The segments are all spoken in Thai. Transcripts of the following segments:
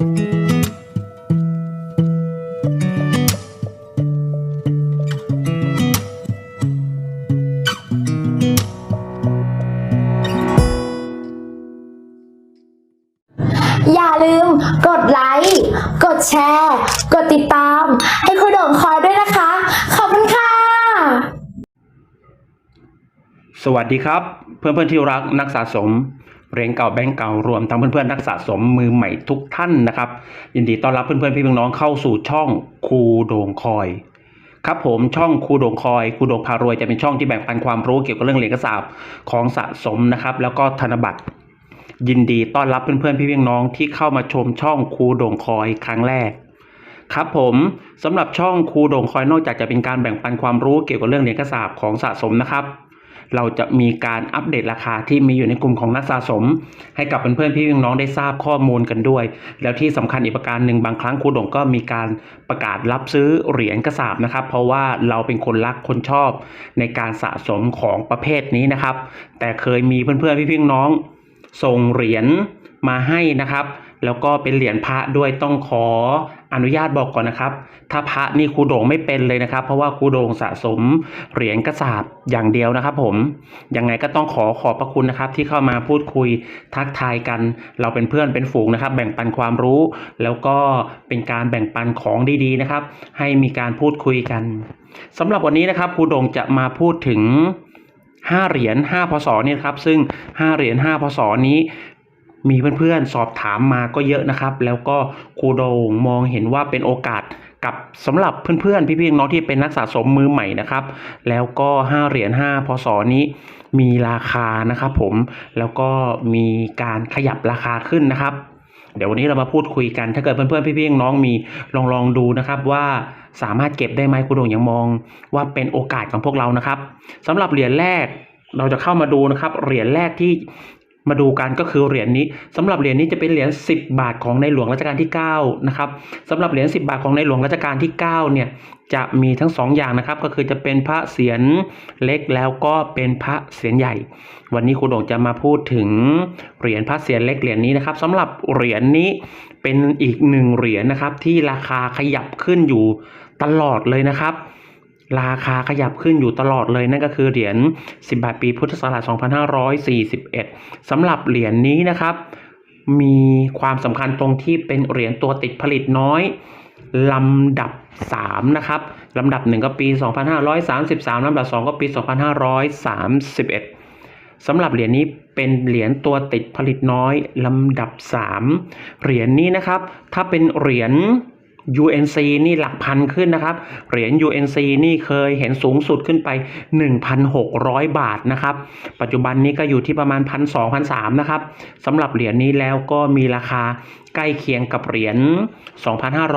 อย่าลืมกดไลค์ กดแชร์ กดติดตาม ให้คุณโด่งคอยด้วยนะคะ ขอบคุณค่ะ สวัสดีครับ เพื่อนๆที่รักนักสะสม เรียญเก่าแบงก์เก่ารวมทั้งเพื่อนๆนักสะสมมือใหม่ทุกท่านนะครับ ยินดีต้อนรับเพื่อนๆพี่น้องเข้าสู่ช่องครูโด่งคอยครับผมช่องครูโด่งคอยครูโด่งพารวยจะเป็นช่องที่แบ่งปันความรู้เกี่ยวกับเรื่องเหรียญกระสาบของสะสมนะครับ แล้วก็ธนบัตร ยินดีต้อนรับเพื่อนๆพี่พี่น้องที่เข้ามาชมช่องครูโด่งคอยครั้งแรก ครับผมสำหรับช่องครูโด่งคอยนอกจากจะเป็นการแบ่งปันความรู้เกี่ยวกับเรื่องเหรียญกระสาบของสะสมนะครับ เราจะมีการอัปเดตราคาที่มีอยู่ในกลุ่มของนักสะสม ให้กับเพื่อนๆพี่น้องได้ทราบข้อมูลกันด้วย แล้วที่สำคัญอีกประการหนึ่งบางครั้งครูดงก็มีการประกาศรับซื้อเหรียญกระสาบนะครับ เพราะว่าเราเป็นคนรักคนชอบในการสะสมของประเภทนี้นะครับ แต่เคยมีเพื่อนๆพี่น้องส่งเหรียญมาให้นะครับ แล้วก็เป็นเหรียญพระด้วยต้องขอ อนุญาตบอกก่อนนะครับ ถ้าพระนี่ครูโด่งไม่เป็นเลยนะครับ เพราะว่าครูโด่งสะสมเหรียญกระสาบอย่างเดียวนะครับ ผมยังไงก็ต้องขอขอบพระคุณนะครับ ที่เข้ามาพูดคุยทักทายกัน เราเป็นเพื่อนเป็นฝูงนะครับ แบ่งปันความรู้ แล้วก็เป็นการแบ่งปันของดีๆนะครับ ให้มีการพูดคุยกันสำหรับวันนี้นะครับครูโด่งจะมาพูดถึง5เหรียญ5พศเนี่ยครับซึ่ง 5 เหรียญ5พศนี้ มีเพื่อนๆสอบถามมาก็เยอะนะครับ แล้วก็ครูโดงมองเห็นว่าเป็นโอกาสกับสำหรับเพื่อนๆ พี่ๆน้องที่เป็นนักสะสมมือใหม่นะครับ แล้วก็ 5 เหรียญ5พศนี้มีราคานะครับผมแล้วก็มีการขยับราคาขึ้นนะครับ เดี๋ยววันนี้เรามาพูดคุยกัน ถ้าเกิดเพื่อนๆพี่ๆน้องมีลองลองดูนะครับว่าสามารถเก็บได้ไหมครูโดงยังมองว่าเป็นโอกาสของพวกเรานะครับสำหรับเหรียญแรกเราจะเข้ามาดูนะครับเหรียญแรกที่ มาดูกันก็คือเหรียญนี้สำหรับเหรียญนี้จะเป็นเหรียญ10 บาทของในหลวงรัชกาลที่9นะครับสำหรับเหรียญ10 บาทของในหลวงรัชกาลที่9เนี่ยจะมีทั้งสองอย่างนะครับ ก็คือจะเป็นพระเศียรเล็กแล้วก็เป็นพระเศียรใหญ่ วันนี้ครูโด่งจะมาพูดถึงเหรียญพระเศียรเล็กเหรียญนี้นะครับสำหรับเหรียญนี้เป็นอีกหนึ่งเหรียญนะครับที่ราคาขยับขึ้นอยู่ตลอดเลยนะครับ ราคาขยับขึ้นอยู่ตลอดเลยนั่นก็คือเหรียญ 10 บาทปีพุทธศักราช 2541สำหรับเหรียญนี้นะครับ มีความสำคัญตรงที่เป็นเหรียญตัวติดผลิตน้อยลำดับ 3 นะครับลำดับ 1 ก็ปี 2533ลำดับ 2 ก็ปี 2531 สำหรับเหรียญนี้เป็นเหรียญตัวติดผลิตน้อยลำดับ 3 เหรียญนี้นะครับ ถ้าเป็นเหรียญ UNC นี่หลักพันขึ้นนะครับ เหรียญ UNC นี่เคยเห็นสูงสุดขึ้นไป 1,600 บาทนะครับ ปัจจุบันนี้ก็อยู่ที่ประมาณ 1,200 1 3นะครับสำหรับเหรียญนี้แล้วก็มีราคาใกล้เคียงกับเหรียญ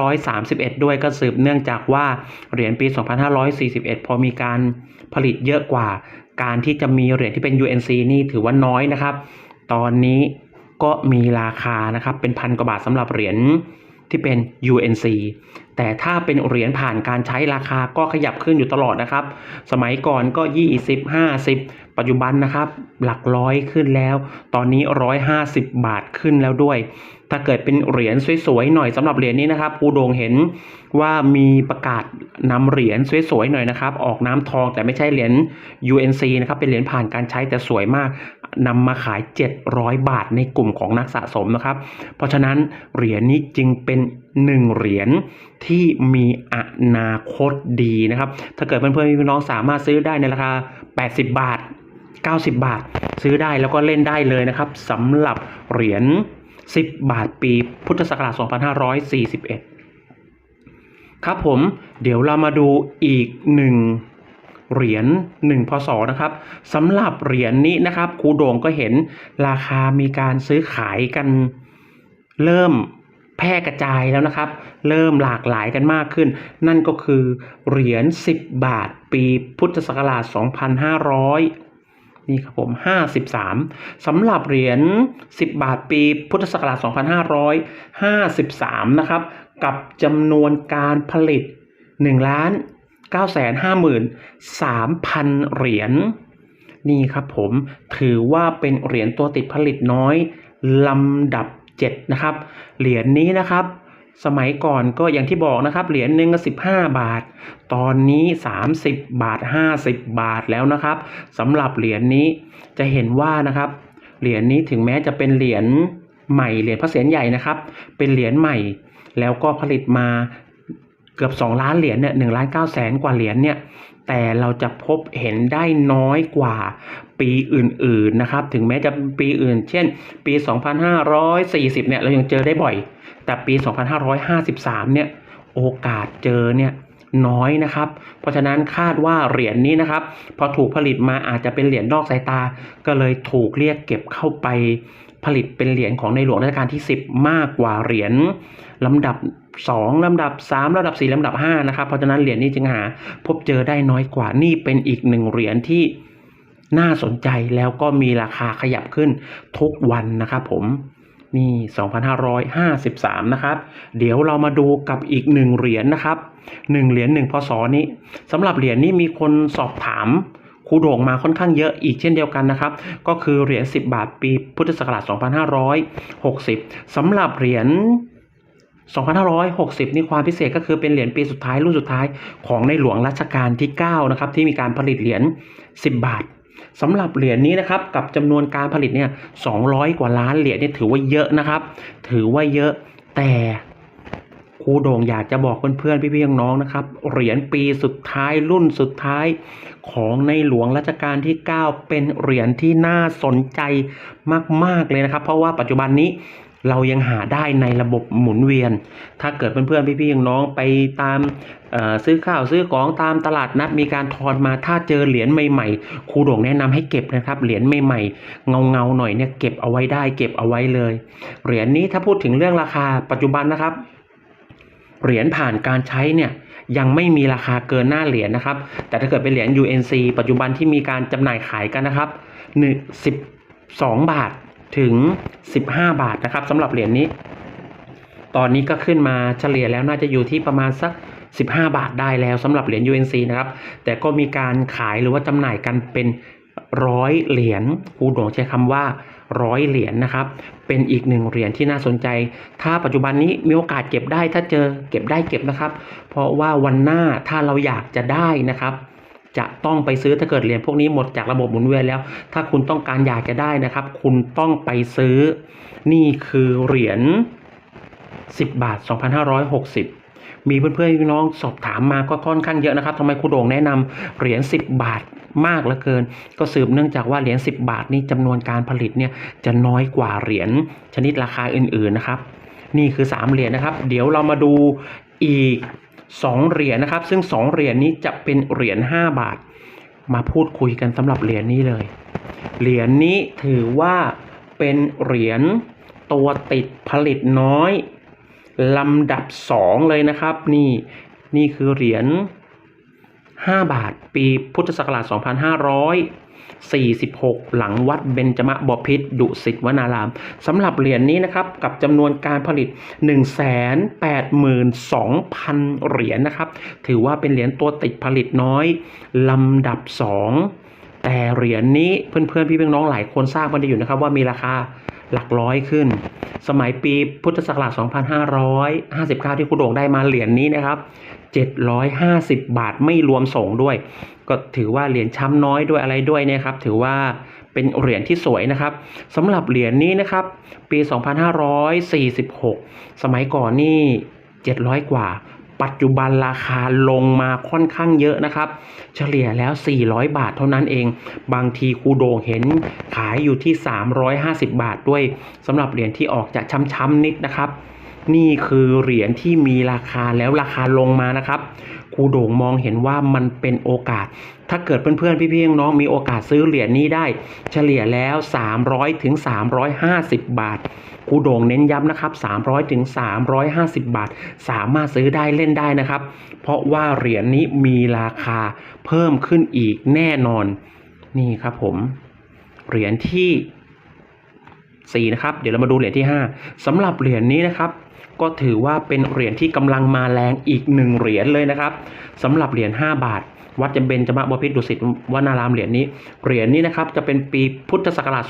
2,531 ด้วยก็สืบเนื่องจากว่าเหรียญปี 2,541 พอมีการผลิตเยอะกว่า การที่จะมีเหรียญที่เป็น UNC นี่ถือว่าน้อยนะครับ ตอนนี้ก็มีราคานะครับเป็นพันกว่าบาทสำหรับเหรียญ ที่เป็น UNC แต่ถ้าเป็นเหรียญผ่านการใช้ราคาก็ขยับขึ้นอยู่ตลอดนะครับ สมัยก่อนก็ 20 50 ปัจจุบันนะครับหลักร้อยขึ้นแล้ว ตอนนี้ 150 บาทขึ้นแล้วด้วย ถ้าเกิดเป็นเหรียญสวยๆหน่อยสำหรับเหรียญนี้นะครับครูโดงเห็นว่ามีประกาศนำเหรียญสวยๆหน่อยนะครับ ออกน้ำทองแต่ไม่ใช่เหรียญ UNC นะครับเป็นเหรียญผ่านการใช้แต่สวยมากนำมาขาย 700 บาทในกลุ่มของนักสะสมนะครับ เพราะฉะนั้นเหรียญนี้จึงเป็นหนึ่งเหรียญที่มีอนาคตดีนะครับ ถ้าเกิดเพื่อนๆพี่น้องสามารถซื้อได้ในราคา 80 บาท 90 บาท ซื้อได้แล้วก็เล่นได้เลยนะครับสำหรับเหรียญ 10 บาทปีพุทธศักราช 2541 ครับผมเดี๋ยวเรามาดูอีกหนึ่งเหรียญ1พศนะครับสำหรับเหรียญนี้นะครับครูโด่งก็เห็นราคามีการซื้อขายกันเริ่มแพร่กระจายแล้วนะครับ เริ่มหลากหลายกันมากขึ้น นั่นก็คือเหรียญ 10 บาท ปีพุทธศักราช 2500 นี่ครับผม 53สำหรับเหรียญ 10 บาทปีพุทธศักราช 2553 นะครับ กับจำนวนการผลิต1ล้าน953,000 เหรียญนี่ครับผมถือว่าเป็นเหรียญตัวติดผลิตน้อยลำดับ 7 นะครับ เหรียญนี้นะครับ สมัยก่อนก็อย่างที่บอกนะครับ เหรียญหนึ่งก็15บห้าบาท ตอนนี้30บบาท50บบาทแล้วนะครับสำหรับเหรียญนี้จะเห็นว่านะครับ เหรียญนี้ถึงแม้จะเป็นเหรียญใหม่เหรียญพระเศียรใหญ่นะครับ เป็นเหรียญใหม่ แล้วก็ผลิตมาเกือบ 2 ล้านเหรียญเนี่ยหนึ่งล้านเก้าแสนกว่าเหรียญเนี่ยแต่เราจะพบเห็นได้น้อยกว่าปีอื่นๆนะครับ ถึงแม้จะปีอื่น เช่น ปี 2540เนี่ยเรายังเจอได้บ่อย แต่ปี 2553 เนี่ยโอกาสเจอเนี่ยน้อยนะครับ เพราะฉะนั้นคาดว่าเหรียญนี้นะครับ พอถูกผลิตมาอาจจะเป็นเหรียญนอกสายตา ก็เลยถูกเรียกเก็บเข้าไปผลิตเป็นเหรียญของในหลวงรัชกาลที่ 10 มากกว่าเหรียญลำดับ 2 ลำดับ 3 ลำดับ 4 ลำดับ 5 นะครับ เพราะฉะนั้นเหรียญนี้จึงหาพบเจอได้น้อยกว่านี่เป็นอีกหนึ่งเหรียญที่น่าสนใจแล้วก็มีราคาขยับขึ้นทุกวันนะครับผม นี่ 2,553 นะครับ เดี๋ยวเรามาดูกับอีกหนึ่งเหรียญนะครับหนึ่งเหรียญหนึ่งพศนี้สำหรับเหรียญนี้มีคนสอบถามครูโด่งมาค่อนข้างเยอะอีกเช่นเดียวกันนะครับ ก็คือเหรียญ 10 บาทปีพุทธศักราช 2560สำหรับเหรียญ 2560 นี่ความพิเศษก็คือเป็นเหรียญปีสุดท้ายรุ่นสุดท้ายของในหลวงรัชกาลที่ 9 นะครับ ที่มีการผลิตเหรียญ 10 บาท สำหรับเหรียญนี้นะครับกับจำนวนการผลิตเนี่ย200 กว่าล้านเหรียญเนี่ยถือว่าเยอะนะครับ ถือว่าเยอะแต่ครูโด่งอยากจะบอกเพื่อนๆพี่ๆน้องๆนะครับเหรียญปีสุดท้ายรุ่นสุดท้ายของในหลวงรัชกาลที่ 9 เป็นเหรียญที่น่าสนใจมากๆเลยนะครับ เพราะว่าปัจจุบันนี้ เรายังหาได้ในระบบหมุนเวียน ถ้าเกิดเพื่อนๆพี่ๆน้องไปตามซื้อข้าวซื้อของตามตลาดนัดมีการทอนมาถ้าเจอเหรียญใหม่ๆครูโด่งแนะนำให้เก็บนะครับเหรียญใหม่ๆเงาเงาๆหน่อยเนี่ยเก็บเอาไว้ได้เก็บเอาไว้เลย เหรียญนี้ถ้าพูดถึงเรื่องราคาปัจจุบันนะครับเหรียญผ่านการใช้เนี่ยยังไม่มีราคาเกินหน้าเหรียญนะครับ แต่ถ้าเกิดเป็นเหรียญ UNC ปัจจุบันที่มีการจำหน่ายขายกันนะครับหนึ่งสิบสองบาท ถึง 15 บาทนะครับสำหรับเหรียญนี้ ตอนนี้ก็ขึ้นมาเฉลี่ยแล้วน่าจะอยู่ที่ประมาณสัก 15 บาทได้แล้วสำหรับเหรียญ UNC นะครับ แต่ก็มีการขายหรือว่าจำหน่ายกันเป็นร้อยเหรียญครูโด่งใช้คำว่าร้อยเหรียญนะครับ เป็นอีกหนึ่งเหรียญที่น่าสนใจ ถ้าปัจจุบันนี้มีโอกาสเก็บได้ถ้าเจอเก็บได้เก็บนะครับ เพราะว่าวันหน้าถ้าเราอยากจะได้นะครับ จะต้องไปซื้อถ้าเกิดเหรียญพวกนี้หมดจากระบบหมุนเวียนแล้ว ถ้าคุณต้องการอยากจะได้นะครับ คุณต้องไปซื้อ นี่คือเหรียญ10 บาท 2560มีเพื่อนๆพี่น้องสอบถามมาก็ค่อนข้างเยอะนะครับทำไมครูโด่งแนะนำเหรียญ10 บาทมากเหลือเกิน ก็สืบเนื่องจากว่าเหรียญ10 บาทนี่จำนวนการผลิตเนี่ยจะน้อยกว่าเหรียญชนิดราคาอื่นๆนะครับ นี่คือ 3 เหรียญนะครับ เดี๋ยวเรามาดูอีก 2เหรียญนะครับ ซึ่ง 2เหรียญนี้จะเป็นเหรียญ5บาท มาพูดคุยกันสำหรับเหรียญนี้เลย เหรียญนี้ถือว่าเป็นเหรียญตัวติดผลิตน้อยลำดับ 2 เลยนะครับ นี่นี่คือเหรียญ 5 บาท ปีพุทธศักราช 2546 หลังวัดเบญจมบพิตรดุสิตวนารามสำหรับเหรียญนี้นะครับ กับจำนวนการผลิต 182,000 เหรียญนะครับ ถือว่าเป็นเหรียญตัวติดผลิตน้อย ลำดับ 2 แต่เหรียญนี้เพื่อนๆ พี่ๆน้องหลายคนทราบกันดีอยู่นะครับว่ามีราคา หลักร้อยขึ้น สมัยปีพุทธศักราช 2559 ที่คุณโด่งได้มาเหรียญนี้นะครับ 750 บาทไม่รวมส่งด้วย ก็ถือว่าเหรียญช้ำน้อยด้วยอะไรด้วยนี่ยครับ ถือว่าเป็นเหรียญที่สวยนะครับสำหรับเหรียญนี้นะครับ ปี 2546 สมัยก่อนนี่ 700 กว่า ปัจจุบันราคาลงมาค่อนข้างเยอะนะครับ เฉลี่ยแล้ว 400 บาทเท่านั้นเอง บางทีครูโด่งเห็นขายอยู่ที่ 350 บาทด้วยสำหรับเหรียญที่ออกจะช้ำๆนิดนะครับ นี่คือเหรียญที่มีราคาแล้วราคาลงมานะครับครูโด่งมองเห็นว่ามันเป็นโอกาส ถ้าเกิดเพื่อนๆ พี่ๆ น้องมีโอกาสซื้อเหรียญนี้ได้ เฉลี่ยแล้ว 300ถึง350 บาทครูโด่งเน้นย้ำนะครับ 300ถึง350 บาท สามารถซื้อได้เล่นได้นะครับ เพราะว่าเหรียญนี้มีราคาเพิ่มขึ้นอีกแน่นอน นี่ครับผม เหรียญที่4นะครับ เดี๋ยวเรามาดูเหรียญที่ 5สำหรับเหรียญนี้นะครับ ก็ถือว่าเป็นเหรียญที่กำลังมาแรงอีกหนึ่งเหรียญเลยนะครับสำหรับเหรียญ5บาท วัดจำเบญจมบพิตรดุสิตวนารามเหรียญนี้เหรียญนี้นะครับจะเป็นปีพุทธศักราช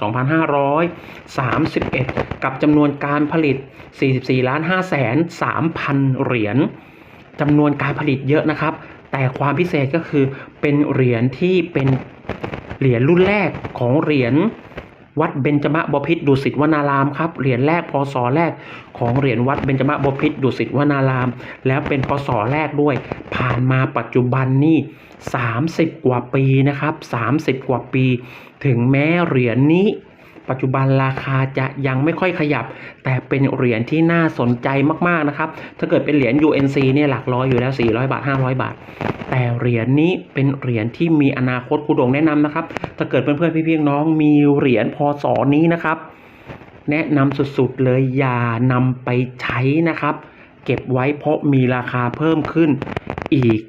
2531 กับจำนวนการผลิต 44ล้าน5แสน3พันเหรียญจำนวนการผลิตเยอะนะครับ แต่ความพิเศษก็คือเป็นเหรียญที่เป็นเหรียญรุ่นแรกของเหรียญ วัดเบญจมบพิษดุสิตวนารามครับเหรียญแรกพศแรกของเหรียญวัดเบญจมบพิษดุสิตวนาราม แล้วเป็นพศแรกด้วย ผ่านมาปัจจุบันนี่30 กว่าปีนะครับ 30 กว่าปี ถึงแม้เหรียญนี้ ปัจจุบันราคาจะยังไม่ค่อยขยับ แต่เป็นเหรียญที่น่าสนใจมากๆนะครับ ถ้าเกิดเป็นเหรียญ UNC เนี่ยหลักร้อยอยู่แล้ว 400 บาท 500 บาท แต่เหรียญนี้เป็นเหรียญที่มีอนาคตครูดงแนะนำนะครับ ถ้าเกิดเพื่อนๆพี่ๆน้องมีเหรียญพศนี้นะครับ แนะนำสุดๆเลยอย่านำไปใช้นะครับ เก็บไว้เพราะมีราคาเพิ่มขึ้นอีก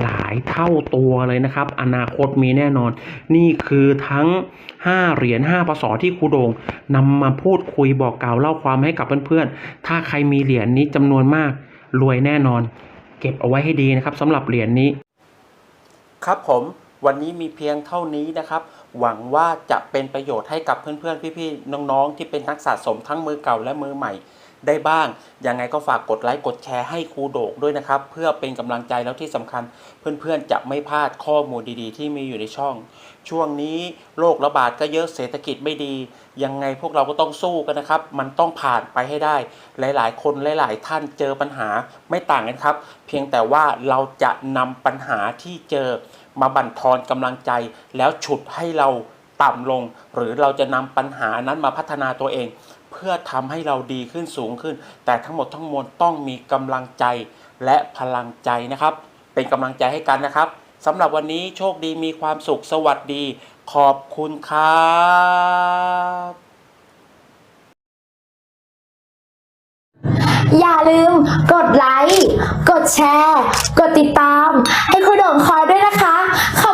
หลายเท่าตัวเลยนะครับ อนาคตมีแน่นอน นี่คือทั้ง 5 เหรียญ5ปศที่ครูโดงนำมาพูดคุยบอกกล่าวเล่าความให้กับเพื่อนๆ ถ้าใครมีเหรียญนี้จำนวนมากรวยแน่นอน เก็บเอาไว้ให้ดีนะครับสำหรับเหรียญนี้ ครับผมวันนี้มีเพียงเท่านี้นะครับ หวังว่าจะเป็นประโยชน์ให้กับเพื่อนๆ พี่ๆ น้องๆ ที่เป็นนักสะสมทั้งมือเก่าและมือใหม่ ได้บ้าง ยังไงก็ฝากกดไลค์กดแชร์ให้ครูโดกด้วยนะครับ เพื่อเป็นกำลังใจแล้วที่สำคัญ เพื่อนๆจะไม่พลาดข้อมูลดีๆ ที่มีอยู่ในช่อง ช่วงนี้โรคระบาดก็เยอะเศรษฐกิจไม่ดี ยังไงพวกเราก็ต้องสู้กันนะครับ มันต้องผ่านไปให้ได้ หลายๆ คนหลาย ๆ ท่านเจอปัญหาไม่ต่างกันครับ เพียงแต่ว่าเราจะนำปัญหาที่เจอมาบั่นทอนกำลังใจ แล้วฉุดให้เราต่ำลง หรือเราจะนำปัญหานั้นมาพัฒนาตัวเอง เพื่อทำให้เราดีขึ้นสูงขึ้น แต่ทั้งหมดทั้งมวลต้องมีกำลังใจและพลังใจนะครับ เป็นกำลังใจให้กันนะครับสำหรับวันนี้โชคดีมีความสุขสวัสดี ขอบคุณครับอย่าลืมกดไลค์ กดแชร์ กดติดตาม ให้คุณโด่งคอยด้วยนะคะขอบ